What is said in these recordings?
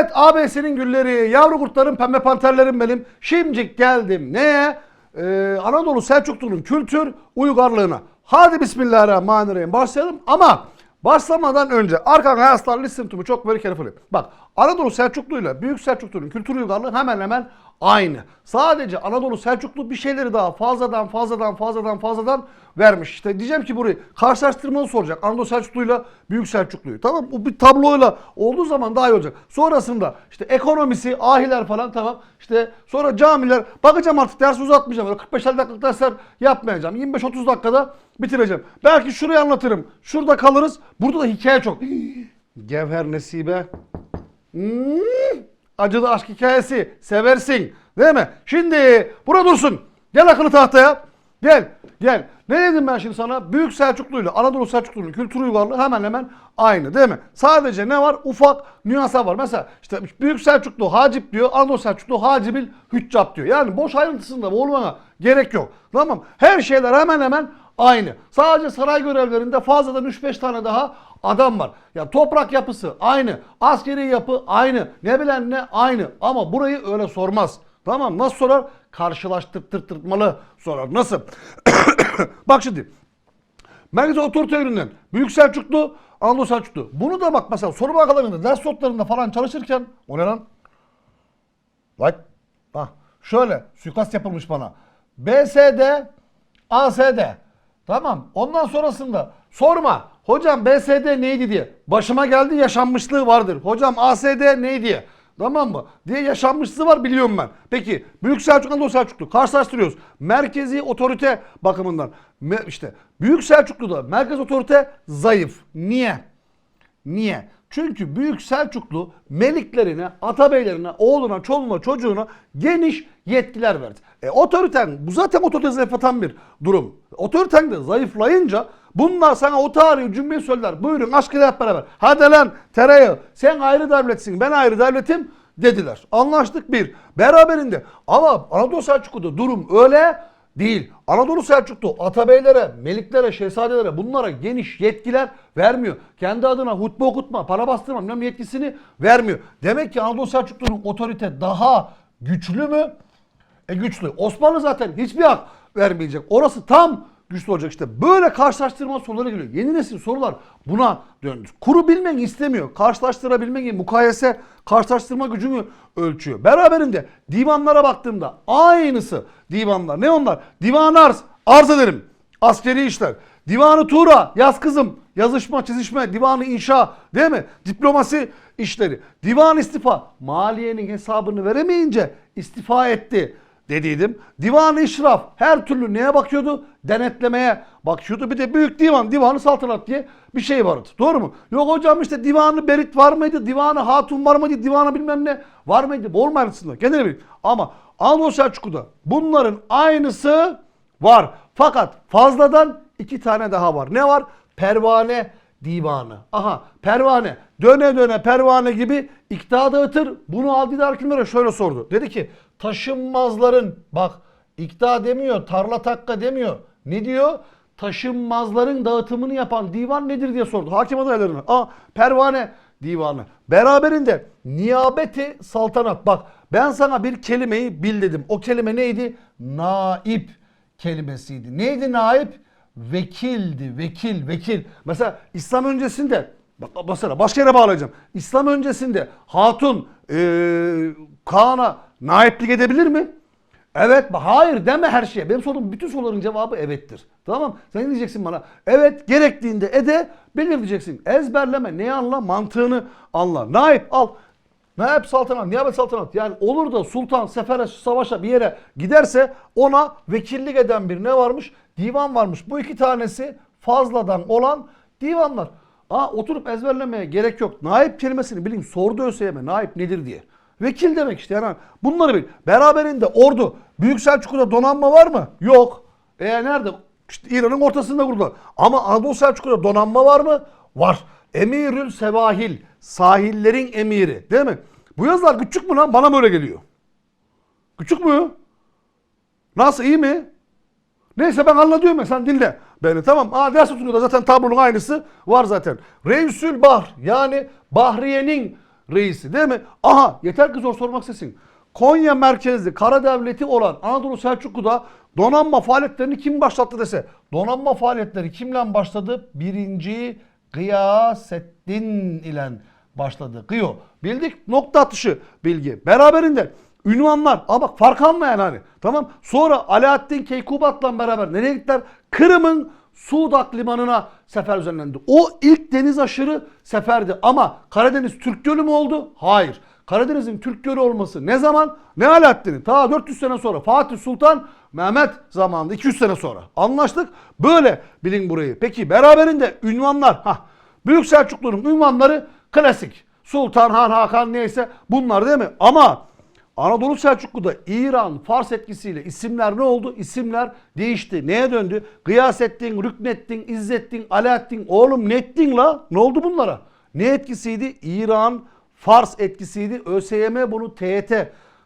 Evet ABS'nin gülleri, yavru kurtlarım, pembe panterlerim benim. Şimdi geldim neye? Ee, Anadolu Selçuklu'nun kültür uygarlığına. Hadi bismillahirrahmanirrahim başlayalım ama başlamadan önce Arkan to me çok very carefully. Bak Anadolu Selçuklu'yla Büyük Selçuklu'nun kültür uygarlığı hemen hemen aynı. Sadece Anadolu Selçuklu bir şeyleri daha fazladan fazladan fazladan fazladan vermiş. İşte diyeceğim ki burayı karşılaştırmalı soracak. Anadolu Selçuklu'yla Büyük Selçuklu'yu. Tamam Bu bir tabloyla olduğu zaman daha iyi olacak. Sonrasında işte ekonomisi, ahiler falan tamam. İşte sonra camiler. Bakacağım artık ders uzatmayacağım. Öyle 45-50 dakikalık dersler yapmayacağım. 25-30 dakikada bitireceğim. Belki şurayı anlatırım. Şurada kalırız. Burada da hikaye çok. Gevher Nesibe. Hmm, acılı aşk hikayesi. Seversin. Değil mi? Şimdi burada dursun. Gel akıllı tahtaya. Gel. Gel. Ne dedim ben şimdi sana? Büyük Selçuklu ile Anadolu Selçuklu'nun kültür uygarlığı hemen hemen aynı değil mi? Sadece ne var? Ufak nüanslar var. Mesela işte Büyük Selçuklu Hacip diyor. Anadolu Selçuklu Hacibil Hüccap diyor. Yani boş ayrıntısında boğulmana gerek yok. Tamam Her şeyler hemen hemen aynı. Sadece saray görevlerinde fazladan 3-5 tane daha adam var. Ya toprak yapısı aynı. Askeri yapı aynı. Ne bilen ne aynı. Ama burayı öyle sormaz. Tamam nasıl sorar? Karşılaştırtırtmalı sorar. Nasıl? bak şimdi. Merkez otorite yönünden Büyük Selçuklu, Anadolu Selçuklu. Bunu da bak mesela soru bankalarında, ders notlarında falan çalışırken o ne lan? Like. Bak şöyle suikast yapılmış bana. BSD, ASD. Tamam. Ondan sonrasında sorma. Hocam BSD neydi diye. Başıma geldi yaşanmışlığı vardır. Hocam ASD neydi diye. Tamam mı? Diye yaşanmışlığı var biliyorum ben. Peki Büyük Selçuk Anadolu Selçuklu karşılaştırıyoruz. Merkezi otorite bakımından. İşte Büyük Selçuklu'da merkez otorite zayıf. Niye? Niye? Çünkü Büyük Selçuklu meliklerine, atabeylerine, oğluna, çoluğuna, çocuğuna geniş yetkiler verdi. E otoriten, bu zaten otorite zayıflatan bir durum. Otoriten de zayıflayınca bunlar sana o tarihi cümleyi söyler. Buyurun aşkıyla hep beraber. Hadi lan tereyağı sen ayrı devletsin ben ayrı devletim dediler. Anlaştık bir. Beraberinde ama Anadolu Selçuklu'da durum öyle değil. Anadolu Selçuklu atabeylere, meliklere, şehzadelere bunlara geniş yetkiler vermiyor. Kendi adına hutbe okutma, para bastırma bilmem yetkisini vermiyor. Demek ki Anadolu Selçuklu'nun otorite daha güçlü mü? E güçlü. Osmanlı zaten hiçbir hak vermeyecek. Orası tam güçlü olacak işte. Böyle karşılaştırma soruları geliyor. Yeni nesil sorular buna döndü. Kuru bilmek istemiyor. Karşılaştırabilmek, mukayese, karşılaştırma gücünü ölçüyor. Beraberinde divanlara baktığımda aynısı divanlar. Ne onlar? Divan arz, arz ederim. Askeri işler. Divanı Tuğra, yaz kızım, yazışma, çizişme, divanı inşa, değil mi? Diplomasi işleri. Divan istifa, maliyenin hesabını veremeyince istifa etti dediydim. Divan-ı İşraf her türlü neye bakıyordu? Denetlemeye bakıyordu. Bir de büyük divan, divanı saltanat diye bir şey vardı. Doğru mu? Yok hocam işte divanı Berit var mıydı? Divanı Hatun var mıydı? Divanı bilmem ne var mıydı? Olma ayrıntısında. Kendine bilin. Ama Anadolu Selçuklu'da bunların aynısı var. Fakat fazladan iki tane daha var. Ne var? Pervane divanı. Aha pervane. Döne döne pervane gibi iktidar dağıtır. Bunu Adil Hakimlere şöyle sordu. Dedi ki taşınmazların bak iktidar demiyor tarla takka demiyor. Ne diyor? Taşınmazların dağıtımını yapan divan nedir diye sordu. Hakim adaylarına. Aa pervane divanı. Beraberinde niyabeti saltanat. Bak ben sana bir kelimeyi bil dedim. O kelime neydi? Naip kelimesiydi. Neydi naip? Vekildi. Vekil, vekil. Mesela İslam öncesinde bak mesela başka yere bağlayacağım. İslam öncesinde hatun eee Kaan'a naiplik edebilir mi? Evet, hayır deme her şeye. Benim sorduğum bütün soruların cevabı evettir. Tamam Sen ne diyeceksin bana? Evet, gerektiğinde ede belir diyeceksin. Ezberleme, neyi anla? Mantığını anla. Naip al. Naip saltanat, niyabet saltanat. Yani olur da sultan sefere, savaşa bir yere giderse ona vekillik eden bir ne varmış? Divan varmış. Bu iki tanesi fazladan olan divanlar. Aa, oturup ezberlemeye gerek yok. Naip kelimesini bilin. Sordu ÖSYM. Naip nedir diye. Vekil demek işte yani bunları bil. Beraberinde ordu. Büyük Selçuklu'da donanma var mı? Yok. E nerede? İşte İran'ın ortasında kurdular. Ama Anadolu Selçuklu'da donanma var mı? Var. Emirül Sevahil. Sahillerin emiri. Değil mi? Bu yazılar küçük mü lan? Bana mı öyle geliyor? Küçük mü? Nasıl iyi mi? Neyse ben anlatıyorum ya sen dinle beni tamam. Aa ders da zaten tablonun aynısı var zaten. Reisül Bahr yani Bahriye'nin reisi değil mi? Aha yeter ki zor sormak sesin. Konya merkezli kara devleti olan Anadolu Selçuklu'da donanma faaliyetlerini kim başlattı dese. Donanma faaliyetleri kimle başladı? Birinci Gıyasettin ile başladı. Gıyo. Bildik nokta atışı bilgi. Beraberinde ünvanlar. Aa bak fark anlayan hani. Tamam. Sonra Alaaddin Keykubat'la beraber nereye gittiler? Kırım'ın Sudak limanına sefer düzenlendi. O ilk deniz aşırı seferdi ama Karadeniz Türk Gölü mü oldu? Hayır. Karadeniz'in Türk Gölü olması ne zaman? Ne Alaaddin'in? Ta 400 sene sonra Fatih Sultan Mehmet zamanında 200 sene sonra. Anlaştık. Böyle bilin burayı. Peki beraberinde ünvanlar. Hah. Büyük Selçuklu'nun ünvanları klasik. Sultan, Han, Hakan neyse bunlar değil mi? Ama Anadolu Selçuklu'da İran, Fars etkisiyle isimler ne oldu? İsimler değişti. Neye döndü? Gıyasettin, Rüknettin, İzzettin, Alaaddin. Oğlum ne ettin la? Ne oldu bunlara? Ne etkisiydi? İran, Fars etkisiydi. ÖSYM bunu TYT,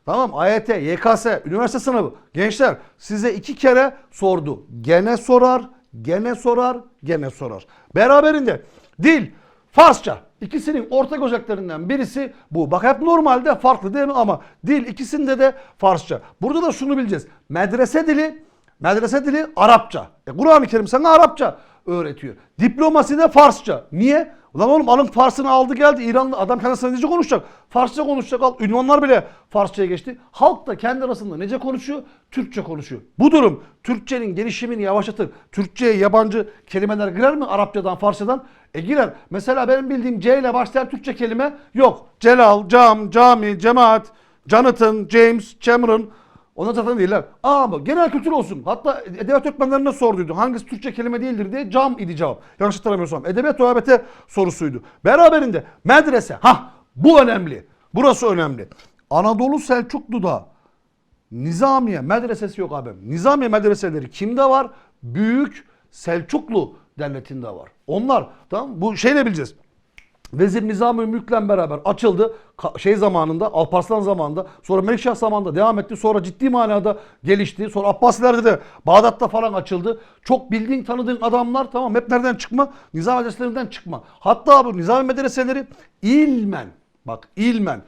tamam AYT, YKS, üniversite sınavı. Gençler size iki kere sordu. Gene sorar, gene sorar, gene sorar. Beraberinde dil, Farsça. İkisinin ortak özelliklerinden birisi bu. Bak hep normalde farklı değil mi ama dil ikisinde de Farsça. Burada da şunu bileceğiz. Medrese dili, medrese dili Arapça. E Kur'an-ı Kerim sana Arapça öğretiyor. Diplomasi de Farsça. Niye? Ulan oğlum alın Fars'ını aldı geldi. İranlı adam kendisine nece konuşacak? Farsça konuşacak. Al. Ünvanlar bile Farsçaya geçti. Halk da kendi arasında nece konuşuyor? Türkçe konuşuyor. Bu durum Türkçenin gelişimini yavaşlatır. Türkçeye yabancı kelimeler girer mi Arapçadan, Farsçadan? E girer. Mesela benim bildiğim C ile başlayan Türkçe kelime yok. Celal, cam, cami, cemaat, Jonathan, James, Cameron, onlar zaten değiller. Ama genel kültür olsun. Hatta edebiyat öğretmenlerine sorduydu. Hangisi Türkçe kelime değildir diye cam idi cevap. Yanlış hatırlamıyorsam. Edebiyat ÖABT sorusuydu. Beraberinde medrese. Ha bu önemli. Burası önemli. Anadolu Selçuklu'da Nizamiye medresesi yok abim. Nizamiye medreseleri kimde var? Büyük Selçuklu devletinde var. Onlar tamam bu şeyle bileceğiz. Vezir Nizami Mülk'le beraber açıldı. Şey zamanında, Alparslan zamanında, sonra Melikşah zamanında devam etti. Sonra ciddi manada gelişti. Sonra Abbasilerde de Bağdat'ta falan açıldı. Çok bildiğin, tanıdığın adamlar tamam hep nereden çıkma? Nizami medreselerinden çıkma. Hatta bu Nizami medreseleri ilmen, bak ilmen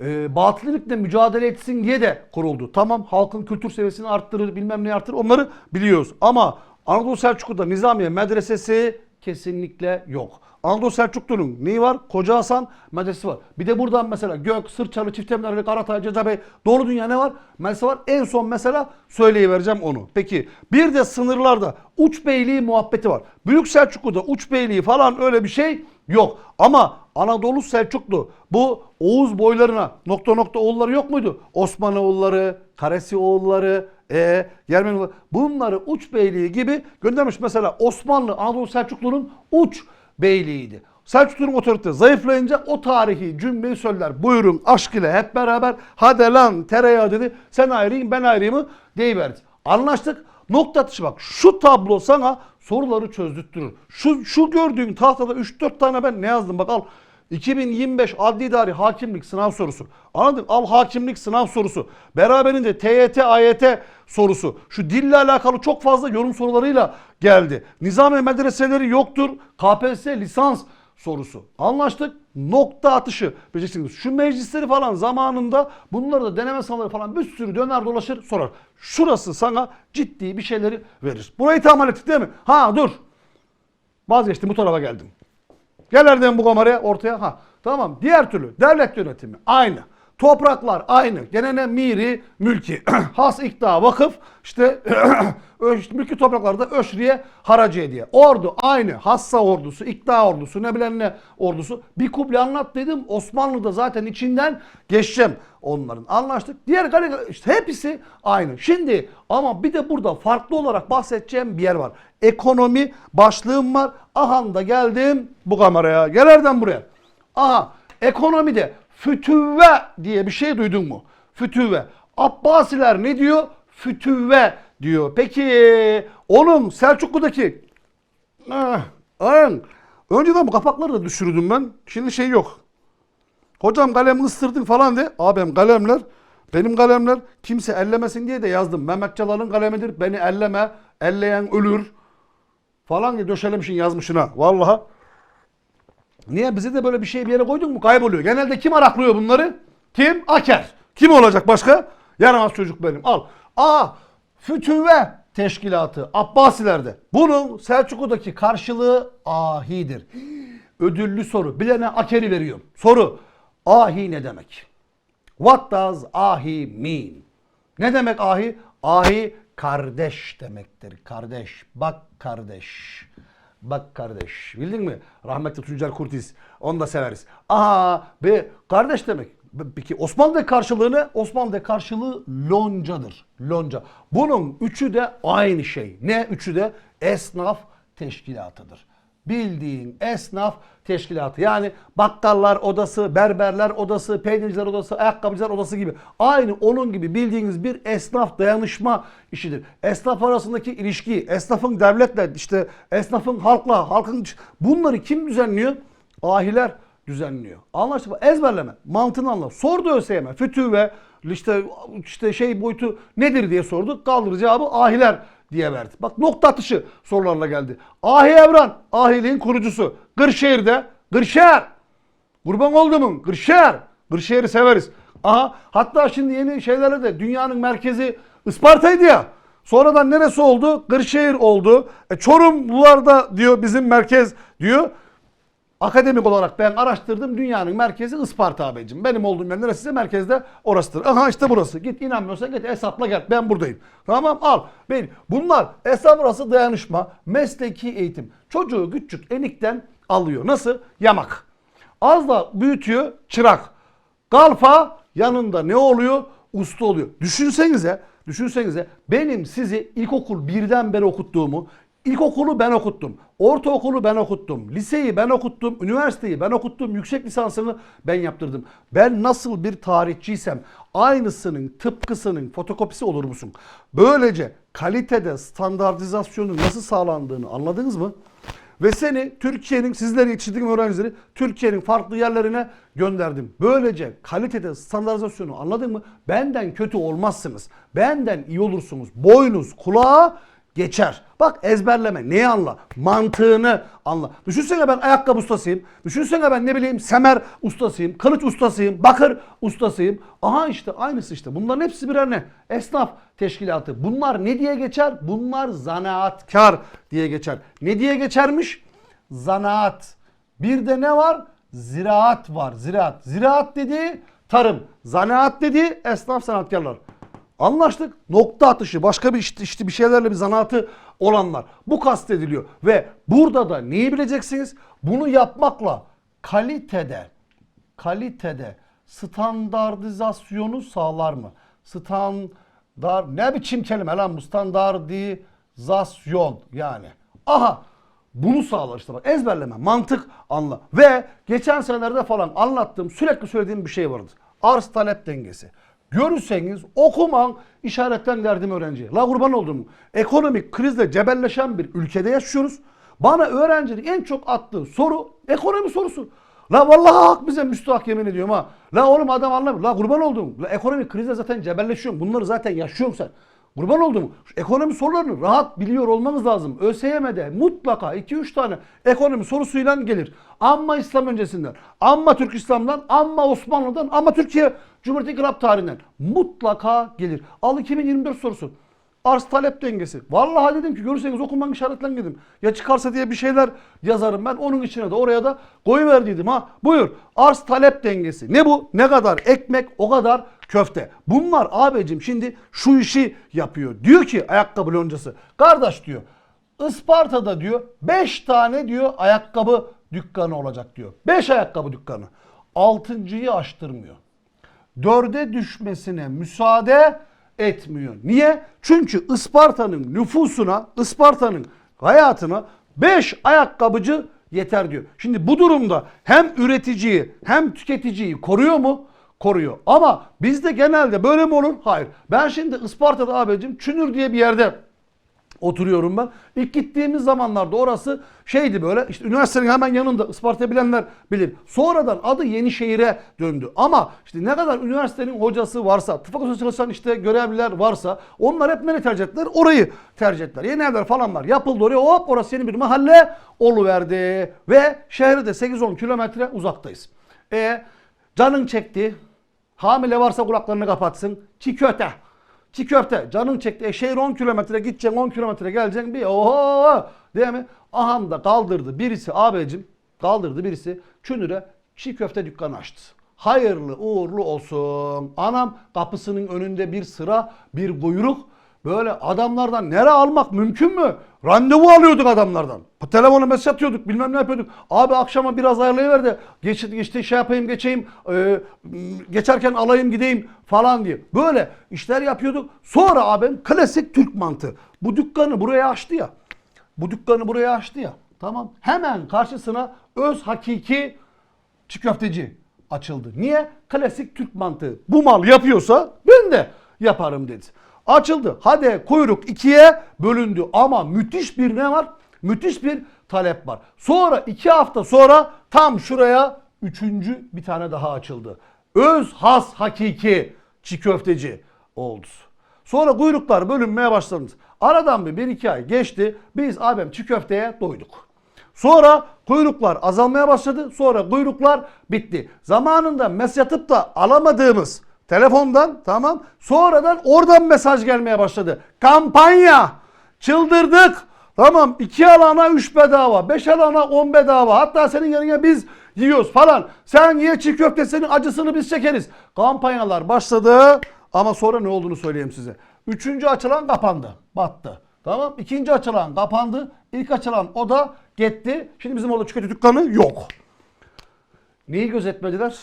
e, batılıkla mücadele etsin diye de kuruldu. Tamam halkın kültür seviyesini arttırır, bilmem ne arttırır onları biliyoruz. Ama Anadolu Selçuklu'da Nizamiye medresesi kesinlikle yok. Anadolu Selçuklu'nun neyi var? Koca Hasan medresesi var. Bir de buradan mesela Gök, Sırçalı, Çiftemlerli, Karatay, Cecabey, Doğru Dünya ne var? Medrese var. En son mesela söyleyivereceğim onu. Peki bir de sınırlarda Uç Beyliği muhabbeti var. Büyük Selçuklu'da Uç Beyliği falan öyle bir şey yok. Ama Anadolu Selçuklu bu Oğuz boylarına nokta nokta oğulları yok muydu? Osman oğulları, Karesi oğulları, e, Yermen oğulları. Bunları Uç Beyliği gibi göndermiş. Mesela Osmanlı Anadolu Selçuklu'nun Uç Beyliğiydi. Selçuklu'nun otorite zayıflayınca o tarihi cümleyi söyler. Buyurun aşk ile hep beraber hadi lan tereyağı dedi. Sen ayrıyım ben ayrıyımı deyiverdi. Anlaştık. Nokta atışı bak şu tablo sana soruları çözdürtürür. Şu, şu gördüğün tahtada 3-4 tane ben ne yazdım bak al. 2025 adli idari hakimlik sınav sorusu. Anladın? Al hakimlik sınav sorusu. Beraberinde TYT, AYT sorusu. Şu dille alakalı çok fazla yorum sorularıyla geldi. Nizami medreseleri yoktur. KPSS lisans sorusu. Anlaştık. Nokta atışı. Bileceksiniz. Şu meclisleri falan zamanında bunları da deneme sınavları falan bir sürü döner dolaşır sorar. Şurası sana ciddi bir şeyleri verir. Burayı tamam ettik değil mi? Ha dur. Vazgeçtim bu tarafa geldim. Gel Erdem bu kameraya ortaya. Ha tamam. Diğer türlü devlet yönetimi aynı. Topraklar aynı. Gene ne miri, mülki. Has ikta, vakıf, işte ö- mülki topraklarda öşriye, haraciye diye. Ordu aynı. Hassa ordusu, ikta ordusu, ne bilen ne ordusu. Bir kuble anlat dedim. Osmanlı'da zaten içinden geçeceğim onların. Anlaştık. Diğer gale işte hepsi aynı. Şimdi ama bir de burada farklı olarak bahsedeceğim bir yer var. Ekonomi başlığım var. Aha da geldim bu kameraya. Gel Erdem buraya. Aha ekonomide fütüvve diye bir şey duydun mu? Fütüvve. Abbasiler ne diyor? Fütüvve diyor. Peki onun Selçuklu'daki Ah, aynen. Önceden bu kapakları da düşürdüm ben. Şimdi şey yok. Hocam kalemi ısırdın falan de. Abim kalemler benim kalemler kimse ellemesin diye de yazdım. Mehmet Çalal'ın kalemidir. Beni elleme. Elleyen ölür. Falan diye döşelemişin yazmışına. Vallahi. Niye? Bize de böyle bir şey bir yere koydun mu kayboluyor. Genelde kim araklıyor bunları? Kim? Aker. Kim olacak başka? Yaramaz çocuk benim. Al. A. Fütüve Teşkilatı. Abbasilerde. Bunun Selçuklu'daki karşılığı ahidir. Ödüllü soru. Bilene akeri veriyorum. Soru. Ahi ne demek? What does ahi mean? Ne demek ahi? Ahi kardeş demektir. Kardeş. Bak kardeş. Bak kardeş. Bildin mi? Rahmetli Tuncer Kurtiz. Onu da severiz. Aha be kardeş demek. Peki Osmanlı'da karşılığı ne? Osmanlı'da karşılığı loncadır. Lonca. Bunun üçü de aynı şey. Ne üçü de? Esnaf teşkilatıdır bildiğin esnaf teşkilatı. Yani bakkallar odası, berberler odası, peynirciler odası, ayakkabıcılar odası gibi. Aynı onun gibi bildiğiniz bir esnaf dayanışma işidir. Esnaf arasındaki ilişki, esnafın devletle, işte esnafın halkla, halkın bunları kim düzenliyor? Ahiler düzenliyor. Anlaştık mı? Ezberleme. Mantığını anla. Sordu ÖSYM. Fütü ve işte işte şey boyutu nedir diye sordu. Kaldır cevabı ahiler diye verdi. Bak nokta atışı sorularla geldi. Ahi Evran, ahiliğin kurucusu. Kırşehir'de, Kırşehir. Kurban olduğumun Kırşehir. Kırşehir'i severiz. Aha hatta şimdi yeni şeylerle de dünyanın merkezi Isparta'ydı ya. Sonradan neresi oldu? Kırşehir oldu. E, Çorumlularda diyor bizim merkez diyor. Akademik olarak ben araştırdım. Dünyanın merkezi Isparta abicim. Benim olduğum yer neresi merkezde orasıdır. Aha işte burası. Git inanmıyorsan git hesapla gel. Ben buradayım. Tamam al. Ben, bunlar hesap arası dayanışma, mesleki eğitim. Çocuğu küçük enikten alıyor. Nasıl? Yamak. Az da büyütüyor çırak. Kalfa yanında ne oluyor? Usta oluyor. Düşünsenize, düşünsenize benim sizi ilkokul birden beri okuttuğumu, İlkokulu ben okuttum. Ortaokulu ben okuttum. Liseyi ben okuttum. Üniversiteyi ben okuttum. Yüksek lisansını ben yaptırdım. Ben nasıl bir tarihçiysem aynısının tıpkısının fotokopisi olur musun? Böylece kalitede standartizasyonun nasıl sağlandığını anladınız mı? Ve seni Türkiye'nin sizleri yetiştirdiğim öğrencileri Türkiye'nin farklı yerlerine gönderdim. Böylece kalitede standartizasyonu anladın mı? Benden kötü olmazsınız. Benden iyi olursunuz. Boynuz kulağa geçer. Bak ezberleme. Neyi anla? Mantığını anla. Düşünsene ben ayakkabı ustasıyım. Düşünsene ben ne bileyim semer ustasıyım. Kılıç ustasıyım. Bakır ustasıyım. Aha işte aynısı işte. Bunların hepsi birer ne? Esnaf teşkilatı. Bunlar ne diye geçer? Bunlar zanaatkar diye geçer. Ne diye geçermiş? Zanaat. Bir de ne var? Ziraat var. Ziraat. Ziraat dediği tarım. Zanaat dediği esnaf sanatkarlar. Anlaştık. Nokta atışı başka bir işte, işte bir şeylerle bir zanaatı olanlar. Bu kastediliyor. Ve burada da neyi bileceksiniz? Bunu yapmakla kalitede kalitede standartizasyonu sağlar mı? Standart ne biçim kelime lan bu standartizasyon yani. Aha bunu sağlar işte bak ezberleme mantık anla. Ve geçen senelerde falan anlattığım sürekli söylediğim bir şey vardı. Arz talep dengesi. Görürseniz okuman işaretten derdim öğrenciye. La kurban oldum. Ekonomik krizle cebelleşen bir ülkede yaşıyoruz. Bana öğrencinin en çok attığı soru ekonomi sorusu. La vallahi hak bize müstahak yemin ediyorum ha. La oğlum adam anlamıyor. La kurban oldum. La ekonomik krizle zaten cebelleşiyorum. Bunları zaten yaşıyorum sen. Kurban oldum. Şu ekonomi sorularını rahat biliyor olmanız lazım. ÖSYM'de mutlaka 2-3 tane ekonomi sorusuyla gelir. Amma İslam öncesinden, amma Türk İslam'dan, amma Osmanlı'dan, amma Türkiye Cumhuriyeti İnkılap tarihinden mutlaka gelir. Al 2024 sorusu. Arz talep dengesi. Vallahi dedim ki görürseniz okuman işaretlen dedim. Ya çıkarsa diye bir şeyler yazarım ben. Onun içine de oraya da koyuverdiydim ha. Buyur. Arz talep dengesi. Ne bu? Ne kadar ekmek o kadar köfte. Bunlar abicim şimdi şu işi yapıyor. Diyor ki ayakkabı loncası. Kardeş diyor. Isparta'da diyor 5 tane diyor ayakkabı dükkanı olacak diyor. 5 ayakkabı dükkanı. Altıncıyı açtırmıyor dörde düşmesine müsaade etmiyor. Niye? Çünkü Isparta'nın nüfusuna, Isparta'nın hayatına 5 ayakkabıcı yeter diyor. Şimdi bu durumda hem üreticiyi hem tüketiciyi koruyor mu? Koruyor. Ama bizde genelde böyle mi olur? Hayır. Ben şimdi Isparta'da abicim Çünür diye bir yerde oturuyorum ben. İlk gittiğimiz zamanlarda orası şeydi böyle işte üniversitenin hemen yanında Isparta bilenler bilir. Sonradan adı Yenişehir'e döndü. Ama işte ne kadar üniversitenin hocası varsa, tıp fakültesi çalışan işte görevliler varsa onlar hep nereye tercih ettiler? Orayı tercih ettiler. Yeni evler falanlar yapıldı oraya hop orası yeni bir mahalle oluverdi. Ve şehre de 8-10 kilometre uzaktayız. E canın çekti. Hamile varsa kulaklarını kapatsın. Çiğ köfte. Çiğ köfte. Canın çekti. E şehir 10 kilometre gideceksin 10 kilometre geleceksin. Bir oho değil mi? Aham da kaldırdı birisi abicim kaldırdı birisi Çünür'e çiğ köfte dükkanı açtı. Hayırlı uğurlu olsun. Anam kapısının önünde bir sıra bir kuyruk. Böyle adamlardan nere almak mümkün mü? Randevu alıyorduk adamlardan. Telefonu mesaj atıyorduk bilmem ne yapıyorduk. Abi akşama biraz ayarlayıver de geç, işte şey yapayım geçeyim e, geçerken alayım gideyim falan diye. Böyle işler yapıyorduk. Sonra abim klasik Türk mantığı. Bu dükkanı buraya açtı ya. Bu dükkanı buraya açtı ya. Tamam. Hemen karşısına öz hakiki çiğ köfteci açıldı. Niye? Klasik Türk mantığı. Bu mal yapıyorsa ben de yaparım dedi. Açıldı. Hadi kuyruk ikiye bölündü ama müthiş bir ne var? Müthiş bir talep var. Sonra iki hafta sonra tam şuraya üçüncü bir tane daha açıldı. Öz has hakiki çiğ köfteci oldu. Sonra kuyruklar bölünmeye başladı. Aradan bir, bir iki ay geçti. Biz abim çiğ köfteye doyduk. Sonra kuyruklar azalmaya başladı. Sonra kuyruklar bitti. Zamanında mesaj atıp da alamadığımız telefondan tamam. Sonradan oradan mesaj gelmeye başladı. Kampanya. Çıldırdık. Tamam 2 alana 3 bedava, 5 alana 10 bedava. Hatta senin yerine biz yiyoruz falan. Sen ye çiğ köftesinin acısını biz çekeriz. Kampanyalar başladı ama sonra ne olduğunu söyleyeyim size. Üçüncü açılan kapandı. Battı. Tamam. İkinci açılan kapandı. İlk açılan o da gitti. Şimdi bizim orada çikolata dükkanı yok. Neyi gözetmediler?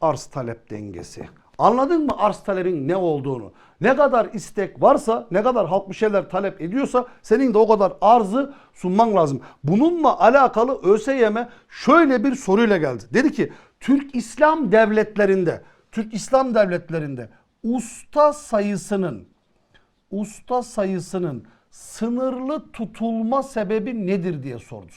Arz talep dengesi. Anladın mı arz talebin ne olduğunu? Ne kadar istek varsa, ne kadar halk bir şeyler talep ediyorsa senin de o kadar arzı sunman lazım. Bununla alakalı ÖSYM şöyle bir soruyla geldi. Dedi ki Türk İslam devletlerinde, Türk İslam devletlerinde usta sayısının usta sayısının sınırlı tutulma sebebi nedir diye sordu.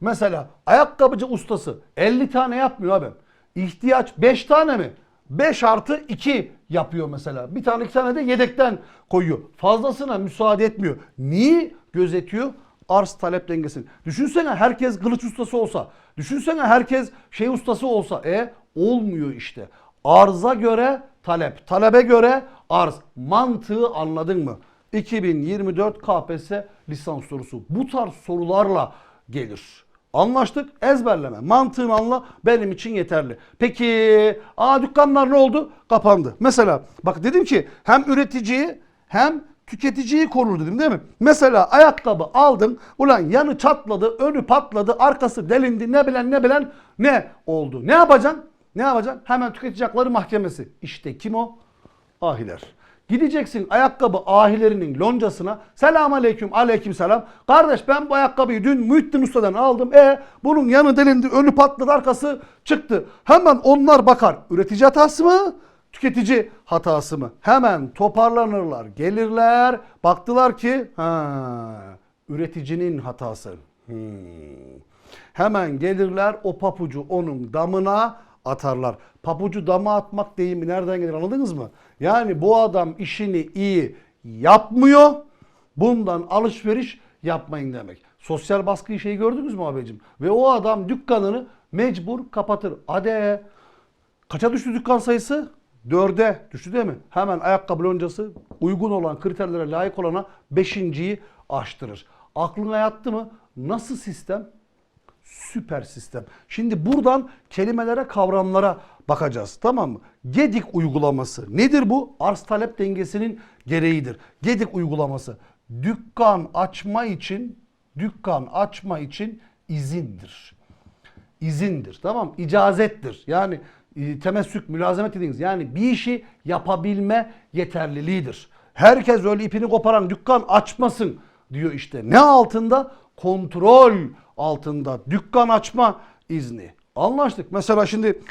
Mesela ayakkabıcı ustası 50 tane yapmıyor abi. İhtiyaç 5 tane mi? 5 artı 2 yapıyor mesela. Bir tane iki tane de yedekten koyuyor. Fazlasına müsaade etmiyor. Niye gözetiyor? Arz talep dengesini. Düşünsene herkes kılıç ustası olsa. Düşünsene herkes şey ustası olsa. E olmuyor işte. Arza göre talep. Talebe göre arz. Mantığı anladın mı? 2024 KPSS lisans sorusu. Bu tarz sorularla gelir. Anlaştık ezberleme. Mantığını anla benim için yeterli. Peki aa dükkanlar ne oldu? Kapandı. Mesela bak dedim ki hem üreticiyi hem tüketiciyi korur dedim değil mi? Mesela ayakkabı aldın ulan yanı çatladı önü patladı arkası delindi ne bilen ne bilen ne oldu? Ne yapacaksın? Ne yapacaksın? Hemen tüketici hakları mahkemesi. İşte kim o? Ahiler. Gideceksin ayakkabı ahilerinin loncasına. Selam aleyküm aleyküm selam. Kardeş ben bu ayakkabıyı dün Muhittin Usta'dan aldım. E bunun yanı delindi, önü patladı, arkası çıktı. Hemen onlar bakar. Üretici hatası mı? Tüketici hatası mı? Hemen toparlanırlar, gelirler. Baktılar ki ha, üreticinin hatası. Hmm. Hemen gelirler o papucu onun damına atarlar. Papucu dama atmak deyimi nereden gelir anladınız mı? Yani bu adam işini iyi yapmıyor. Bundan alışveriş yapmayın demek. Sosyal baskı şeyi gördünüz mü abicim? Ve o adam dükkanını mecbur kapatır. Hadi kaça düştü dükkan sayısı? Dörde düştü değil mi? Hemen ayakkabı loncası uygun olan kriterlere layık olana beşinciyi açtırır. Aklına yattı mı? Nasıl sistem? Süper sistem. Şimdi buradan kelimelere, kavramlara bakacağız. Tamam mı? Gedik uygulaması. Nedir bu? Arz talep dengesinin gereğidir. Gedik uygulaması. Dükkan açma için dükkan açma için izindir. İzindir. Tamam? İcazettir. Yani e, temessük, mülazemet dediğiniz yani bir işi yapabilme yeterliliğidir. Herkes öyle ipini koparan dükkan açmasın diyor işte. Ne altında? Kontrol altında dükkan açma izni. Anlaştık. Mesela şimdi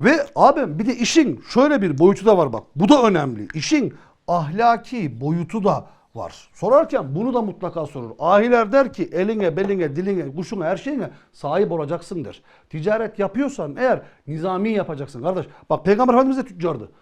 ve abim bir de işin şöyle bir boyutu da var bak. Bu da önemli. İşin ahlaki boyutu da var. Sorarken bunu da mutlaka sorur. Ahiler der ki eline, beline, diline, kuşuna, her şeyine sahip olacaksın der. Ticaret yapıyorsan eğer nizami yapacaksın kardeş. Bak Peygamber Efendimiz de tüccardı.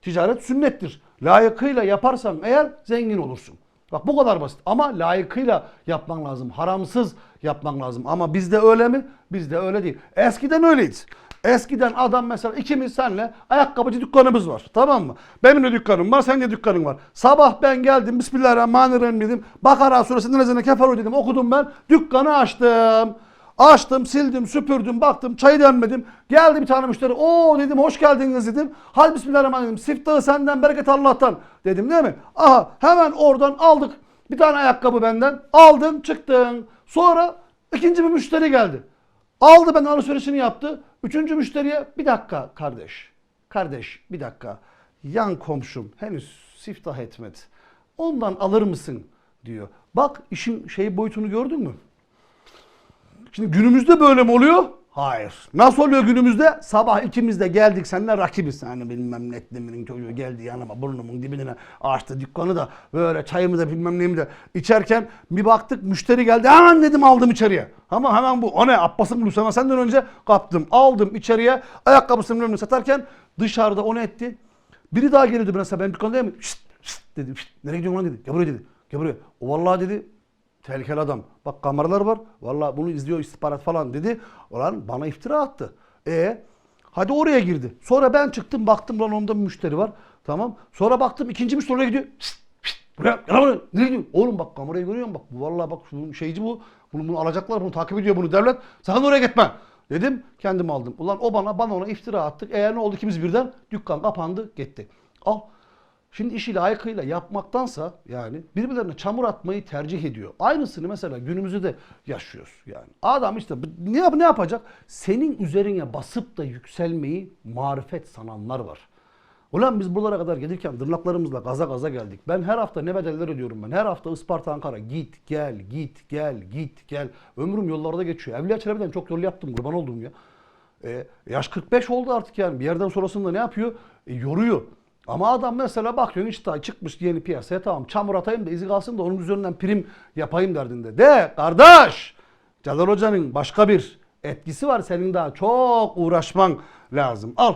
Ticaret sünnettir. Layıkıyla yaparsan eğer zengin olursun. Bak bu kadar basit. Ama layıkıyla yapman lazım. Haramsız yapman lazım. Ama bizde öyle mi? Bizde öyle değil. Eskiden öyleydi. Eskiden adam mesela ikimiz senle ayakkabıcı dükkanımız var. Tamam mı? Benim de dükkanım var, senin de dükkanın var. Sabah ben geldim, Bismillahirrahmanirrahim dedim. Bakara suresi nezine keferu dedim, okudum ben. Dükkanı açtım. Açtım, sildim, süpürdüm, baktım, çayı demledim. Geldi bir tane müşteri. Oo dedim, hoş geldiniz dedim. Hadi bismillahirrahmanirrahim. Siftahı senden, bereket Allah'tan dedim değil mi? Aha hemen oradan aldık. Bir tane ayakkabı benden. Aldın, çıktın. Sonra ikinci bir müşteri geldi. Aldı ben alışverişini yaptı. Üçüncü müşteriye bir dakika kardeş. Kardeş bir dakika. Yan komşum henüz siftah etmedi. Ondan alır mısın diyor. Bak işin şey boyutunu gördün mü? Şimdi günümüzde böyle mi oluyor? Hayır. Nasıl oluyor günümüzde? Sabah ikimiz de geldik seninle rakibiz. Hani bilmem ne etneminin çocuğu geldi yanıma burnumun dibine açtı dükkanı da böyle çayımı da bilmem neyimi de içerken bir baktık müşteri geldi. Hemen dedim aldım içeriye. Ama hemen bu o ne Abbas'ın bulusu ama senden önce kaptım. Aldım içeriye ayakkabısının önünü satarken dışarıda o ne etti? Biri daha gelirdi mesela ben dükkandayım. Şşt, şşt dedi. Şşt, nereye gidiyorsun lan dedi. Gel buraya dedi. Gel buraya. O vallahi dedi Tehlikeli adam. Bak kameralar var. Vallahi bunu izliyor istihbarat falan dedi. Ulan bana iftira attı. E hadi oraya girdi. Sonra ben çıktım baktım lan onda bir müşteri var. Tamam. Sonra baktım ikinci müşteri oraya gidiyor. Şşt, şşt, buraya. Nereye gidiyorsun? Oğlum bak kamerayı görüyor musun? Bak bu vallahi bak bunun şeyci bu. Bunu, bunu alacaklar. Bunu takip ediyor bunu devlet. Sakın oraya gitme. Dedim kendim aldım. Ulan o bana bana ona iftira attık. Eğer ne oldu ikimiz birden dükkan kapandı gitti. Al. Şimdi işi layıkıyla yapmaktansa yani birbirlerine çamur atmayı tercih ediyor. Aynısını mesela günümüzde de yaşıyoruz yani. Adam işte ne, yap, ne yapacak? Senin üzerine basıp da yükselmeyi marifet sananlar var. Ulan biz buralara kadar gelirken tırnaklarımızla gaza gaza geldik. Ben her hafta ne bedeller ödüyorum ben. Her hafta Isparta Ankara git gel git gel git gel. Ömrüm yollarda geçiyor. Evliya Çelebi'den çok yol yaptım kurban olduğum ya. E, yaş 45 oldu artık yani. Bir yerden sonrasında ne yapıyor? E, yoruyor. Ama adam mesela bakıyorsun işte çıkmış yeni piyasaya tamam çamur atayım da izi kalsın da onun üzerinden prim yapayım derdinde. De kardeş Celal Hoca'nın başka bir etkisi var. Senin daha çok uğraşman lazım. Al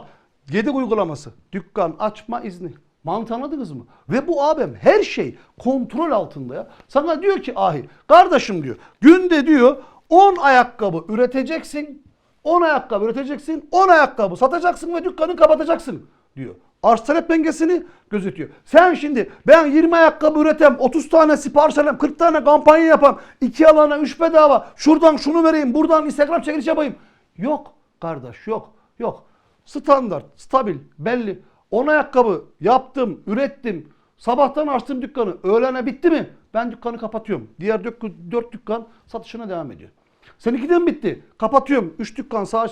Gedik uygulaması. Dükkan açma izni. Mantığı anladınız mı? Ve bu abim her şey kontrol altında ya. Sana diyor ki ahi kardeşim diyor günde diyor 10 ayakkabı üreteceksin 10 ayakkabı üreteceksin, 10 ayakkabı satacaksın ve dükkanı kapatacaksın diyor. Arz talep dengesini gözetiyor. Sen şimdi ben 20 ayakkabı üretem, 30 tane sipariş alayım, 40 tane kampanya yapam, 2 alana 3 bedava, şuradan şunu vereyim, buradan Instagram çekiliş yapayım. Yok kardeş yok, yok. Standart, stabil, belli. 10 ayakkabı yaptım, ürettim. Sabahtan açtım dükkanı. Öğlene bitti mi? Ben dükkanı kapatıyorum. Diğer 4 dükkan satışına devam ediyor. Seninki mi bitti? Kapatıyorum. 3 dükkan sağ,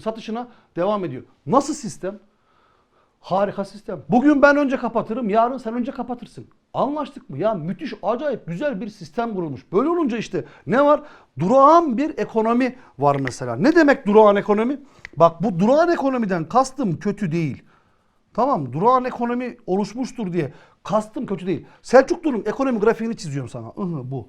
satışına devam ediyor. Nasıl sistem? Harika sistem. Bugün ben önce kapatırım, yarın sen önce kapatırsın. Anlaştık mı? Ya müthiş, acayip güzel bir sistem kurulmuş. Böyle olunca işte ne var? Durağan bir ekonomi var mesela. Ne demek durağan ekonomi? Bak bu durağan ekonomiden kastım kötü değil. Tamam durağan ekonomi oluşmuştur diye kastım kötü değil. Selçuklu'nun ekonomi grafiğini çiziyorum sana. Ihı, bu.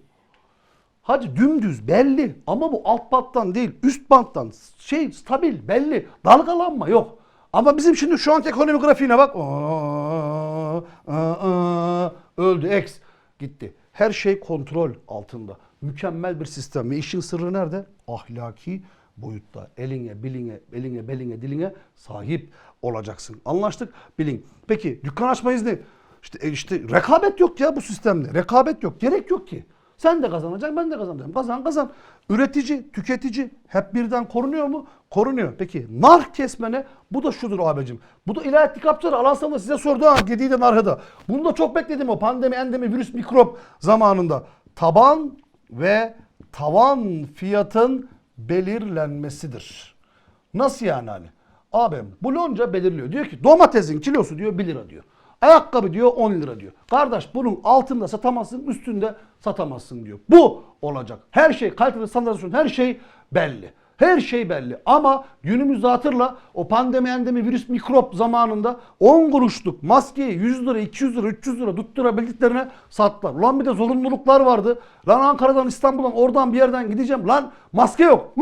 Hacı dümdüz belli ama bu alt banttan değil üst banttan şey stabil belli dalgalanma yok. Ama bizim şimdi şu anki ekonomi grafiğine bak. Aa, aa, öldü X gitti. Her şey kontrol altında. Mükemmel bir sistem ve işin sırrı nerede? Ahlaki boyutta. Eline, biline, eline, beline, diline sahip olacaksın. Anlaştık? Bilin. Peki dükkan açma izni. İşte, e, işte rekabet yok ya bu sistemde. Rekabet yok. Gerek yok ki. Sen de kazanacaksın, ben de kazanacağım. Kazan kazan. Üretici, tüketici hep birden korunuyor mu? Korunuyor. Peki nar kesmene bu da şudur abicim. Bu da ilahiyat kitapçıları Alan da size sordu ha gediği de narhıda. Bunu da çok bekledim o pandemi, endemi, virüs, mikrop zamanında. Taban ve tavan fiyatın belirlenmesidir. Nasıl yani hani? Abim bu lonca belirliyor. Diyor ki domatesin kilosu diyor 1 lira diyor. Ayakkabı diyor 10 lira diyor. Kardeş bunun altında satamazsın üstünde satamazsın diyor. Bu olacak. Her şey kaliteli standartizasyon her şey belli. Her şey belli. Ama günümüzde hatırla o pandemi endemi virüs mikrop zamanında 10 kuruşluk maskeyi 100 lira, 200 lira, 300 lira tutturabildiklerine sattılar. Ulan bir de zorunluluklar vardı. Lan Ankara'dan İstanbul'dan oradan bir yerden gideceğim. Lan maske yok.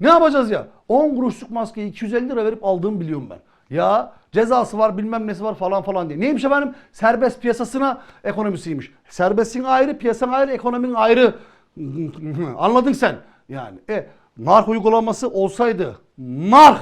Ne yapacağız ya? 10 kuruşluk maskeyi 250 lira verip aldığımı biliyorum ben. Ya cezası var bilmem nesi var falan falan diye. Neymiş efendim? Serbest piyasasına ekonomisiymiş. Serbestin ayrı, piyasan ayrı, ekonominin ayrı. Anladın sen. Yani e, nark uygulaması olsaydı nark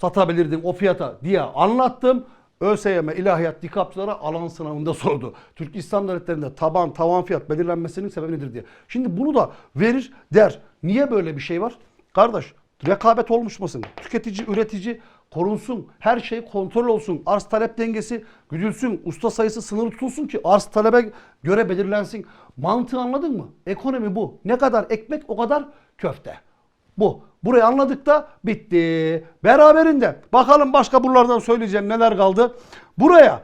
satabilirdin o fiyata diye anlattım. ÖSYM ilahiyat dikapçılara alan sınavında sordu. Türk İslam devletlerinde taban tavan fiyat belirlenmesinin sebebi nedir diye. Şimdi bunu da verir der. Niye böyle bir şey var? Kardeş rekabet olmuşmasın. Tüketici, üretici korunsun. Her şey kontrol olsun. Arz talep dengesi güdülsün. Usta sayısı sınırlı tutulsun ki arz talebe göre belirlensin. Mantığı anladın mı? Ekonomi bu. Ne kadar ekmek o kadar köfte. Bu. Burayı anladık da bitti. Beraberinde bakalım başka buralardan söyleyeceğim neler kaldı. Buraya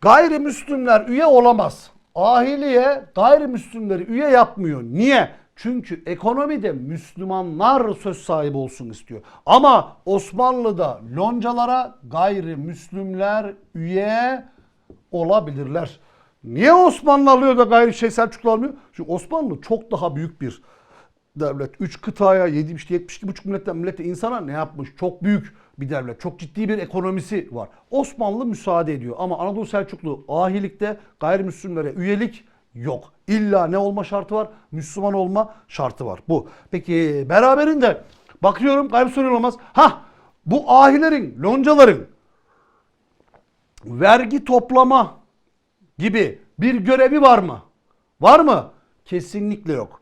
gayrimüslimler üye olamaz. Ahiliye gayrimüslimleri üye yapmıyor. Niye? Çünkü ekonomide Müslümanlar söz sahibi olsun istiyor. Ama Osmanlı'da loncalara gayrimüslimler üye olabilirler. Niye Osmanlı alıyor da gayri şey Selçuklu almıyor? Çünkü Osmanlı çok daha büyük bir devlet. 3 kıtaya 7 işte 72,5 milletten millete insana ne yapmış? Çok büyük bir devlet. Çok ciddi bir ekonomisi var. Osmanlı müsaade ediyor ama Anadolu Selçuklu ahilikte gayrimüslimlere üyelik yok. İlla ne olma şartı var? Müslüman olma şartı var. Bu. Peki beraberinde bakıyorum gayrimüslim olmaz. Ha bu ahilerin, loncaların vergi toplama gibi bir görevi var mı? Var mı? Kesinlikle yok.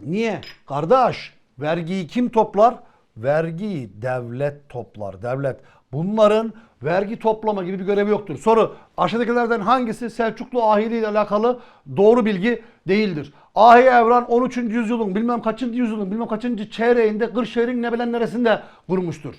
Niye? Kardeş vergiyi kim toplar? Vergiyi devlet toplar. Devlet. Bunların vergi toplama gibi bir görevi yoktur. Soru aşağıdakilerden hangisi Selçuklu ahili ile alakalı doğru bilgi değildir? Ahi Evran 13. yüzyılın bilmem kaçıncı yüzyılın bilmem kaçıncı çeyreğinde Kırşehir'in ne bilen neresinde kurmuştur.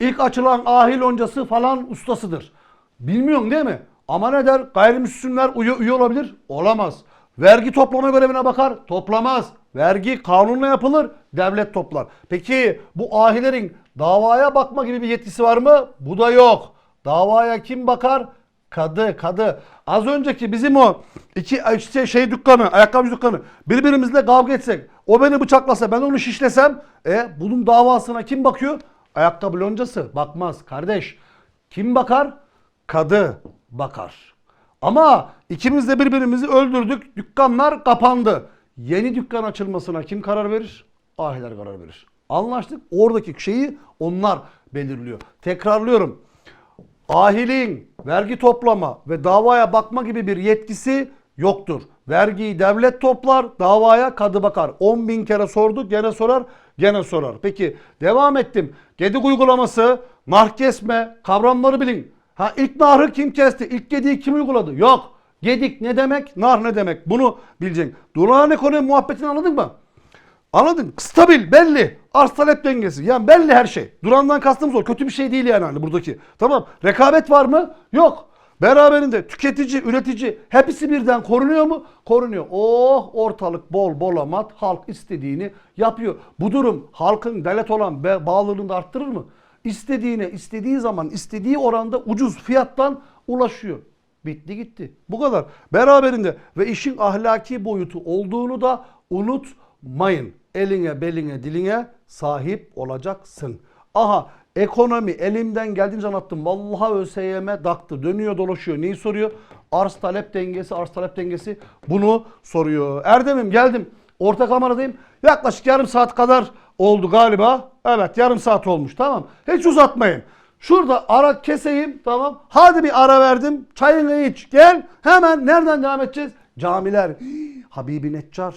İlk açılan ahi loncası falan ustasıdır. Bilmiyorsun değil mi? Ama ne der? Gayrimüslimler üye, üye olabilir. Olamaz. Vergi toplama görevine bakar. Toplamaz. Vergi kanunla yapılır. Devlet toplar. Peki bu ahilerin davaya bakma gibi bir yetkisi var mı? Bu da yok. Davaya kim bakar? Kadı, kadı. Az önceki bizim o iki işte şey dükkanı, ayakkabı dükkanı birbirimizle kavga etsek, o beni bıçaklasa, ben onu şişlesem, e bunun davasına kim bakıyor? Ayakkabı loncası bakmaz kardeş. Kim bakar? Kadı bakar. Ama ikimiz de birbirimizi öldürdük. Dükkanlar kapandı. Yeni dükkan açılmasına kim karar verir? Ahiler karar verir. Anlaştık. Oradaki şeyi onlar belirliyor. Tekrarlıyorum. Ahiliğin vergi toplama ve davaya bakma gibi bir yetkisi yoktur. Vergiyi devlet toplar, davaya kadı bakar. 10 bin kere sorduk, gene sorar, gene sorar. Peki devam ettim. Gedik uygulaması, nar kesme, kavramları bilin. Ha ilk narı kim kesti? İlk gediği kim uyguladı? Yok. Gedik ne demek? Nar ne demek? Bunu bileceksin. Durağan ekonomi muhabbetini anladın mı? Anladın? Stabil, belli. Arz talep dengesi. Yani belli her şey. Durandan kastımız o. Kötü bir şey değil yani hani buradaki. Tamam. Rekabet var mı? Yok. Beraberinde tüketici, üretici hepsi birden korunuyor mu? Korunuyor. Oh ortalık bol bolamat halk istediğini yapıyor. Bu durum halkın devlet olan bağlılığını arttırır mı? İstediğine istediği zaman istediği oranda ucuz fiyattan ulaşıyor. Bitti gitti. Bu kadar. Beraberinde ve işin ahlaki boyutu olduğunu da unutmayın. Eline, beline, diline sahip olacaksın. Aha ekonomi elimden geldiğince anlattım. Vallahi ÖSYM daktı. Dönüyor dolaşıyor. Neyi soruyor? Arz talep dengesi, arz talep dengesi bunu soruyor. Erdem'im geldim. Orta kameradayım. Yaklaşık yarım saat kadar oldu galiba. Evet yarım saat olmuş tamam. Hiç uzatmayın. Şurada ara keseyim tamam. Hadi bir ara verdim. Çayını iç gel. Hemen nereden devam edeceğiz? Camiler. Habibi Neccar.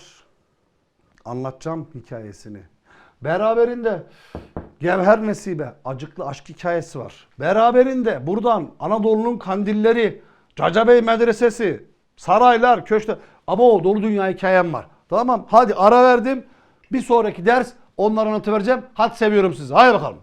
Anlatacağım hikayesini. Beraberinde Gevher Nesibe acıklı aşk hikayesi var. Beraberinde buradan Anadolu'nun kandilleri, Cacabey Medresesi, saraylar, köşkler. Ama o dolu dünya hikayem var. Tamam hadi ara verdim. Bir sonraki ders onları anlatıvereceğim. Hadi seviyorum sizi. Haydi bakalım.